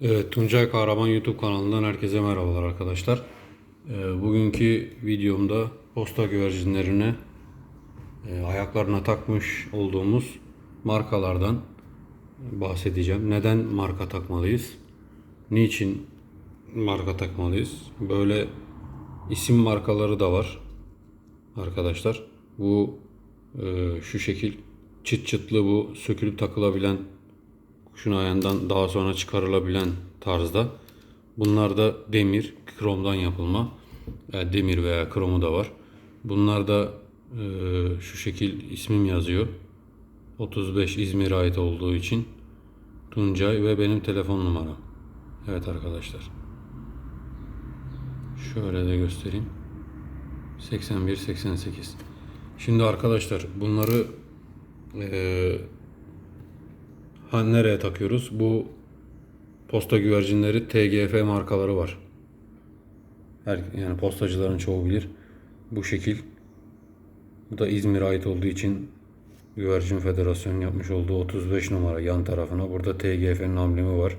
Evet, Tuncay Kahraman YouTube kanalından herkese merhabalar arkadaşlar. Ee, bugünkü videomda posta güvercinlerine e, ayaklarına takmış olduğumuz markalardan bahsedeceğim. Neden marka takmalıyız? Niçin marka takmalıyız? Böyle isim markaları da var arkadaşlar. Bu e, şu şekil çıt çıtlı bu sökülüp takılabilen kuşun ayağından daha sonra çıkarılabilen tarzda. Bunlar da demir, kromdan yapılma. Yani demir veya kromu da var. Bunlar da e, şu şekil ismim yazıyor. 35 İzmir'e ait olduğu için Tuncay ve benim telefon numaram. Evet arkadaşlar. Şöyle de göstereyim. 81 88. Şimdi arkadaşlar bunları eee Ha, nereye takıyoruz? Bu posta güvercinleri TGF markaları var. Her, yani postacıların çoğu bilir. Bu şekil. Bu da İzmir'e ait olduğu için Güvercin Federasyonu yapmış olduğu 35 numara yan tarafına. Burada TGF'nin amblemi var.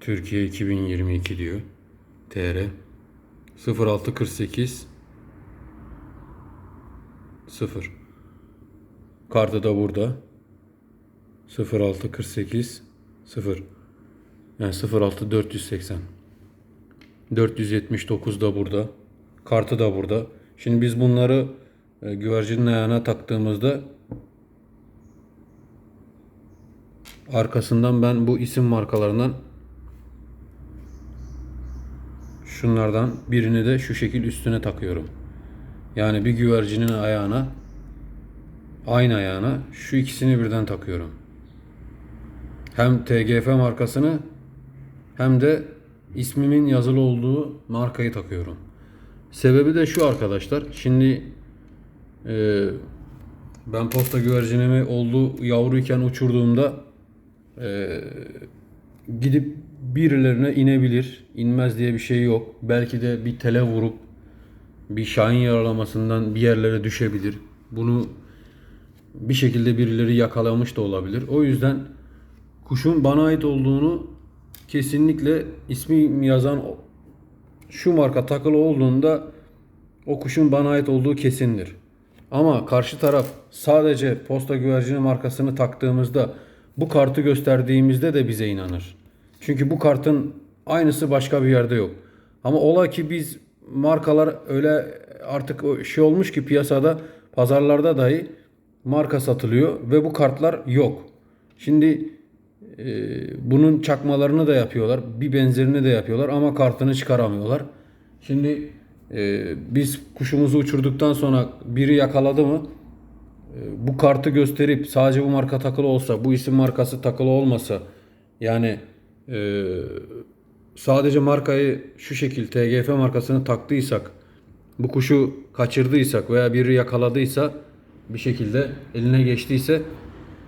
Türkiye 2022 diyor. TR 0648 0 Kartı da burada. 0648 0 yani 06480 479 da burada. Kartı da burada. Şimdi biz bunları e, güvercinin ayağına taktığımızda arkasından ben bu isim markalarından şunlardan birini de şu şekil üstüne takıyorum. Yani bir güvercinin ayağına aynı ayağına şu ikisini birden takıyorum. Hem TGF markasını hem de ismimin yazılı olduğu markayı takıyorum. Sebebi de şu arkadaşlar. Şimdi e, ben posta güvercinimi olduğu yavruyken uçurduğumda e, gidip birilerine inebilir. inmez diye bir şey yok. Belki de bir tele vurup bir şahin yaralamasından bir yerlere düşebilir. Bunu bir şekilde birileri yakalamış da olabilir. O yüzden kuşun bana ait olduğunu kesinlikle ismi yazan şu marka takılı olduğunda o kuşun bana ait olduğu kesindir. Ama karşı taraf sadece posta güvercini markasını taktığımızda bu kartı gösterdiğimizde de bize inanır. Çünkü bu kartın aynısı başka bir yerde yok. Ama ola ki biz markalar öyle artık şey olmuş ki piyasada pazarlarda dahi marka satılıyor ve bu kartlar yok. Şimdi bunun çakmalarını da yapıyorlar. Bir benzerini de yapıyorlar ama kartını çıkaramıyorlar. Şimdi e, biz kuşumuzu uçurduktan sonra biri yakaladı mı e, bu kartı gösterip sadece bu marka takılı olsa, bu isim markası takılı olmasa yani e, sadece markayı şu şekil TGF markasını taktıysak bu kuşu kaçırdıysak veya biri yakaladıysa bir şekilde eline geçtiyse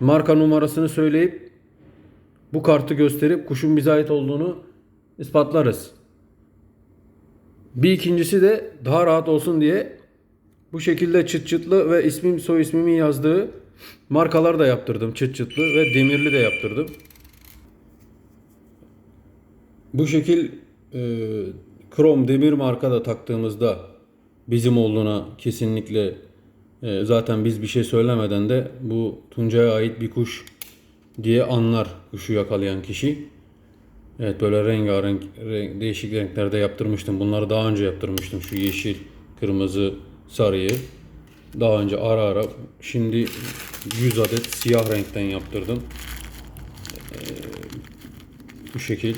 marka numarasını söyleyip bu kartı gösterip kuşun bize ait olduğunu ispatlarız. Bir ikincisi de daha rahat olsun diye bu şekilde çıt çıtlı ve ismim soy ismimin yazdığı markalar da yaptırdım. Çıt çıtlı ve demirli de yaptırdım. Bu şekil e, krom demir marka da taktığımızda bizim olduğuna kesinlikle e, zaten biz bir şey söylemeden de bu Tuncay'a ait bir kuş diye anlar kuşu yakalayan kişi. Evet böyle rengarenk renk, değişik renklerde yaptırmıştım. Bunları daha önce yaptırmıştım. Şu yeşil, kırmızı, sarıyı. Daha önce ara ara şimdi 100 adet siyah renkten yaptırdım. Ee, bu şekil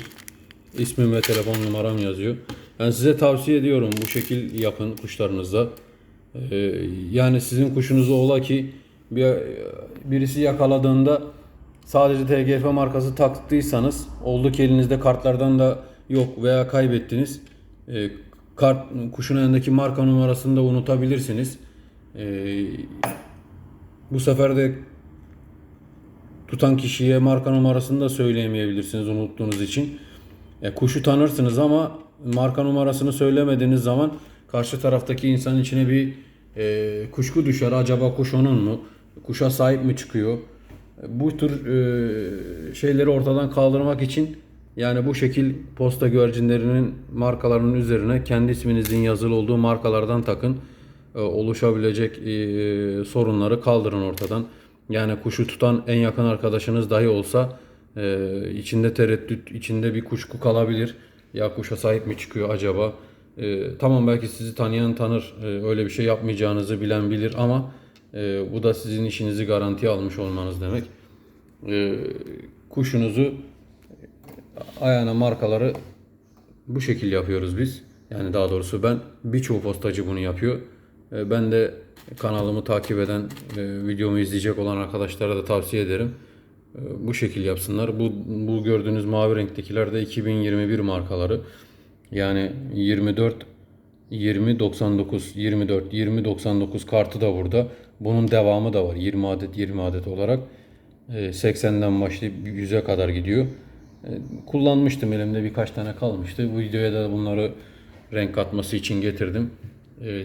ismim ve telefon numaram yazıyor. Ben size tavsiye ediyorum bu şekil yapın kuşlarınızda. Ee, yani sizin kuşunuzu ola ki bir birisi yakaladığında sadece TGF markası taktıysanız oldu ki elinizde kartlardan da yok veya kaybettiniz. Ee, kart kuşun elindeki marka numarasını da unutabilirsiniz. Ee, bu sefer de tutan kişiye marka numarasını da söyleyemeyebilirsiniz unuttuğunuz için. E, kuşu tanırsınız ama marka numarasını söylemediğiniz zaman karşı taraftaki insanın içine bir e, kuşku düşer. Acaba kuş onun mu? Kuşa sahip mi çıkıyor? Bu tür e, şeyleri ortadan kaldırmak için yani bu şekil posta güvercinlerinin markalarının üzerine kendi isminizin yazılı olduğu markalardan takın. E, oluşabilecek e, sorunları kaldırın ortadan. Yani kuşu tutan en yakın arkadaşınız dahi olsa içinde tereddüt, içinde bir kuşku kalabilir. Ya kuşa sahip mi çıkıyor acaba? Tamam belki sizi tanıyan tanır, öyle bir şey yapmayacağınızı bilen bilir ama e, bu da sizin işinizi garantiye almış olmanız demek. E, kuşunuzu ayağına markaları bu şekil yapıyoruz biz. Yani daha doğrusu ben birçoğu postacı bunu yapıyor. E, Ben de kanalımı takip eden, e, videomu izleyecek olan arkadaşlara da tavsiye ederim. E, Bu şekil yapsınlar. Bu, bu gördüğünüz mavi renktekiler de 2021 markaları. Yani 24 20 99 24 20 99 kartı da burada. Bunun devamı da var. 20 adet 20 adet olarak. E, 80'den başlayıp 100'e kadar gidiyor. E, Kullanmıştım elimde birkaç tane kalmıştı. Bu videoya da bunları renk katması için getirdim. E,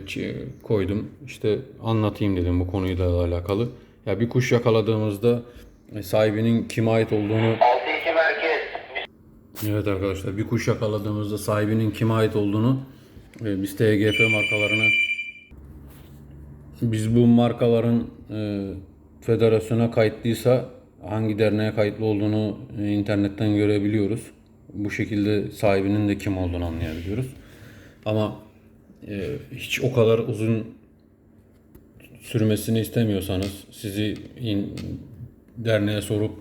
koydum. İşte anlatayım dedim bu konuyla alakalı. Ya bir kuş yakaladığımızda e, sahibinin kime ait olduğunu 6-2 merkez. Evet arkadaşlar bir kuş yakaladığımızda sahibinin kime ait olduğunu e, biz TGF markalarına biz bu markaların e, federasyona kayıtlıysa hangi derneğe kayıtlı olduğunu e, internetten görebiliyoruz. Bu şekilde sahibinin de kim olduğunu anlayabiliyoruz. Ama e, hiç o kadar uzun sürmesini istemiyorsanız, sizi in- derneğe sorup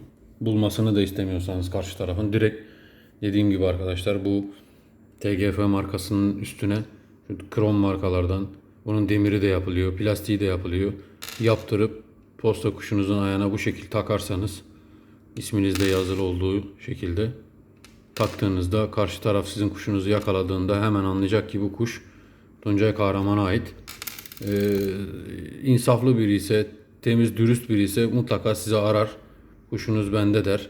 bulmasını da istemiyorsanız karşı tarafın direkt dediğim gibi arkadaşlar bu TGF markasının üstüne şu krom markalardan bunun demiri de yapılıyor, plastiği de yapılıyor. Yaptırıp posta kuşunuzun ayağına bu şekil takarsanız isminizde yazılı olduğu şekilde taktığınızda karşı taraf sizin kuşunuzu yakaladığında hemen anlayacak ki bu kuş Tuncay Kahraman'a ait. Ee, insaflı biri ise, temiz, dürüst biri ise mutlaka size arar. Kuşunuz bende der.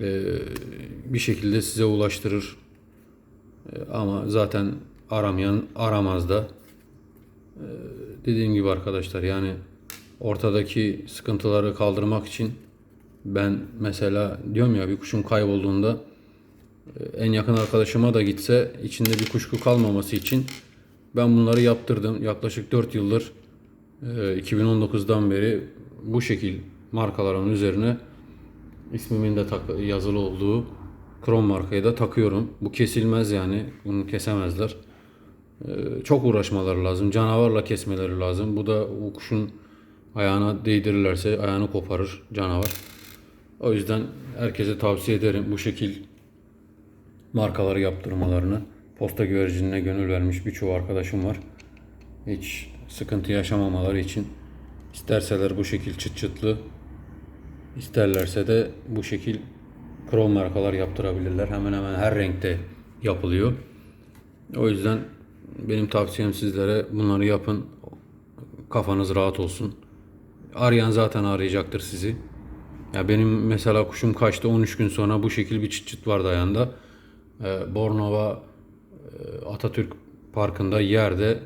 Ee, bir şekilde size ulaştırır. Ee, ama zaten aramayan aramaz da. Ee, dediğim gibi arkadaşlar yani ortadaki sıkıntıları kaldırmak için ben mesela diyorum ya bir kuşum kaybolduğunda en yakın arkadaşıma da gitse içinde bir kuşku kalmaması için ben bunları yaptırdım. Yaklaşık 4 yıldır e, 2019'dan beri bu şekil markaların üzerine ismimin de yazılı olduğu krom markayı da takıyorum. Bu kesilmez yani. Bunu kesemezler. E, Çok uğraşmaları lazım. Canavarla kesmeleri lazım. Bu da o kuşun ayağına değdirirlerse ayağını koparır canavar. O yüzden herkese tavsiye ederim bu şekil markaları yaptırmalarını. Posta güvercinine gönül vermiş birçoğu arkadaşım var. Hiç sıkıntı yaşamamaları için isterseler bu şekil çıt çıtlı, isterlerse de bu şekil krom markalar yaptırabilirler. Hemen hemen her renkte yapılıyor. O yüzden benim tavsiyem sizlere bunları yapın. Kafanız rahat olsun. Arayan zaten arayacaktır sizi. Ya benim mesela kuşum kaçtı 13 gün sonra bu şekil bir çıt çıt vardı ayağında. Ee, Bornova e, Atatürk Parkı'nda yerde e,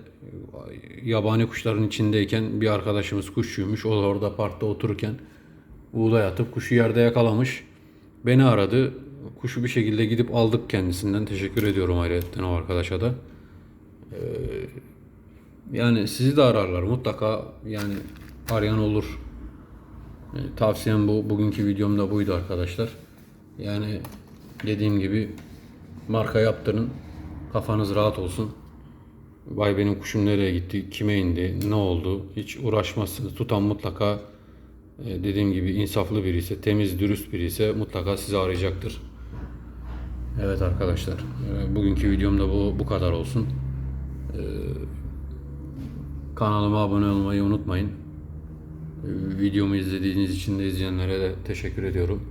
yabani kuşların içindeyken bir arkadaşımız kuşçuymuş. O da orada parkta otururken buğday atıp kuşu yerde yakalamış. Beni aradı. Kuşu bir şekilde gidip aldık kendisinden. Teşekkür ediyorum ayrıca o arkadaşa da. Ee, yani sizi de ararlar mutlaka yani arayan olur. E, Tavsiyem bu. Bugünkü videom da buydu arkadaşlar. Yani dediğim gibi marka yaptırın. Kafanız rahat olsun. Vay benim kuşum nereye gitti, kime indi, ne oldu hiç uğraşmazsınız. Tutan mutlaka e, dediğim gibi insaflı biri ise, temiz, dürüst biri ise mutlaka sizi arayacaktır. Evet arkadaşlar, e, bugünkü videom da bu, bu kadar olsun. E, Kanalıma abone olmayı unutmayın. E, Videomu izlediğiniz için de izleyenlere de teşekkür ediyorum.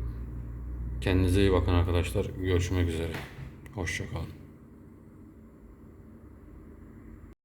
Kendinize iyi bakın arkadaşlar. Görüşmek üzere. Hoşçakalın.